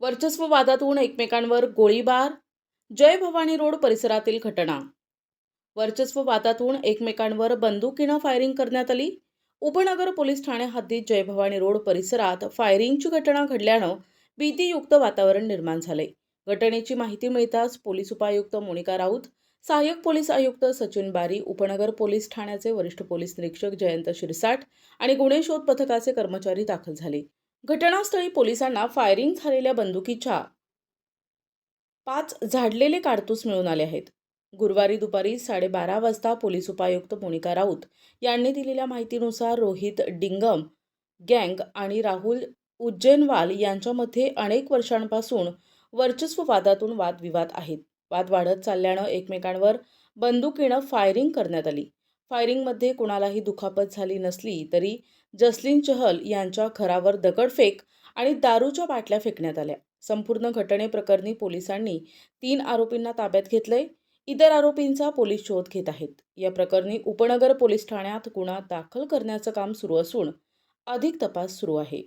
वर्चस्व वादातून एकमेकांवर गोळीबार जय भवानी रोड परिसरातील घटना. वर्चस्व वादातून एकमेकांवर बंदुकीनं फायरिंग करण्यात आली. उपनगर पोलीस ठाणे हद्दीत जय भवानी रोड परिसरात फायरिंगची घटना घडल्यानं भीतीयुक्त वातावरण निर्माण झाले. घटनेची माहिती मिळताच पोलीस उपायुक्त मोनिका राऊत सहाय्यक पोलीस आयुक्त सचिन बारी उपनगर पोलीस ठाण्याचे वरिष्ठ पोलीस निरीक्षक जयंत शिरसाट आणि गुन्हे शोध पथकाचे कर्मचारी दाखल झाले. घटनास्थळी पोलिसांना फायरिंग झालेल्या बंदुकीच्या पाच झाडलेले कारतूस मिळून आले आहेत. गुरुवारी दुपारी साडेबारा वाजता पोलीस उपायुक्त मोनिका राऊत यांनी दिलेल्या माहितीनुसार रोहित डिंगम गँग आणि राहुल उज्जैनवाल यांच्यामध्ये अनेक वर्षांपासून वर्चस्व वादातून वादविवाद आहेत. वाद वाढत चालल्यानं एकमेकांवर बंदुकीनं फायरिंग करण्यात आली. फायरिंगमध्ये कुणालाही दुखापत झाली नसली तरी जसलीन चहल यांच्या घरावर दगडफेक आणि दारूच्या बाटल्या फेकण्यात आल्या. संपूर्ण घटनेप्रकरणी पोलिसांनी तीन आरोपींना ताब्यात घेतलंय. इतर आरोपींचा पोलीस शोध घेत आहेत. या प्रकरणी उपनगर पोलीस ठाण्यात गुन्हा दाखल करण्याचं काम सुरू असून अधिक तपास सुरू आहे.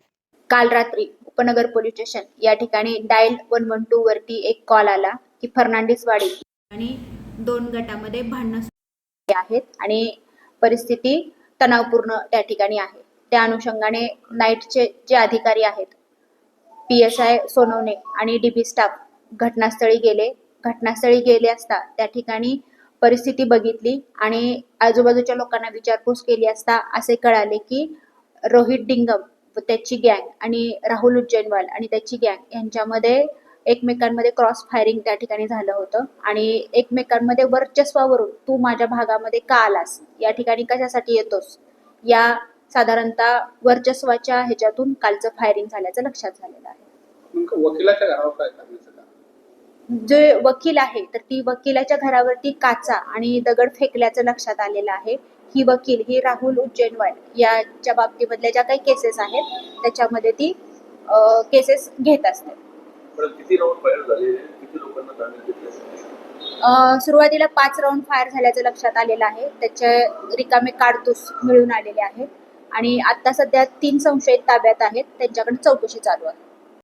काल रात्री उपनगर पोलीस स्टेशन या ठिकाणी डायल वन वन टू वरती एक कॉल आला की फर्नांडिस वाडी आणि दोन गटामध्ये भांडणं आहेत आणि परिस्थिती तणावपूर्ण त्या ठिकाणी आहे. त्या अनुषंगाने नाईटचे जे अधिकारी आहेत पी एस आय सोनवणे आणि डीबी स्टाफ घटनास्थळी गेले. घटनास्थळी गेले असता त्या ठिकाणी परिस्थिती बघितली आणि आजूबाजूच्या लोकांना विचारपूस केली असता असे कळाले की रोहित डिंगम व त्याची गँग आणि राहुल उज्जैनवाल आणि त्याची गँग यांच्यामध्ये एकमेकांमध्ये क्रॉस फायरिंग त्या ठिकाणी झालं होतं. आणि एकमेकांमध्ये वर्चस्वावरून तू माझ्या भागामध्ये का आलास? या ठिकाणी कशासाठी येतोस? या साधारणतः वर्चस्वाच्या ह्याच्यातून कालचं फायरिंग झाल्याचं लक्षात झालेलं आहे. नेमकं वकिलाच्या घरावर काय करण्याचं काम? जे वकील आहे तर ती वकिलाच्या घरावरती काचा आणि दगड फेकल्याचं लक्षात आलेलं आहे. ही वकील ही राहुल उज्जैनवाल याच्या बाबतीमधल्या ज्या काही केसेस आहेत त्याच्यामध्ये ती केसेस घेत असते. पण किती राऊंड फायर झाले? किती लोकांना ताब्यात घेतले अ, सुरुवातीला पाच राऊंड फायर झाल्याचं लक्षात आलेलं आहे. त्याचे रिकामे कारतूस मिळून आलेले आहेत आणि आता सध्या तीन संशयित ताब्यात आहेत. त्यांच्याकडे चौकशी चालू आहे.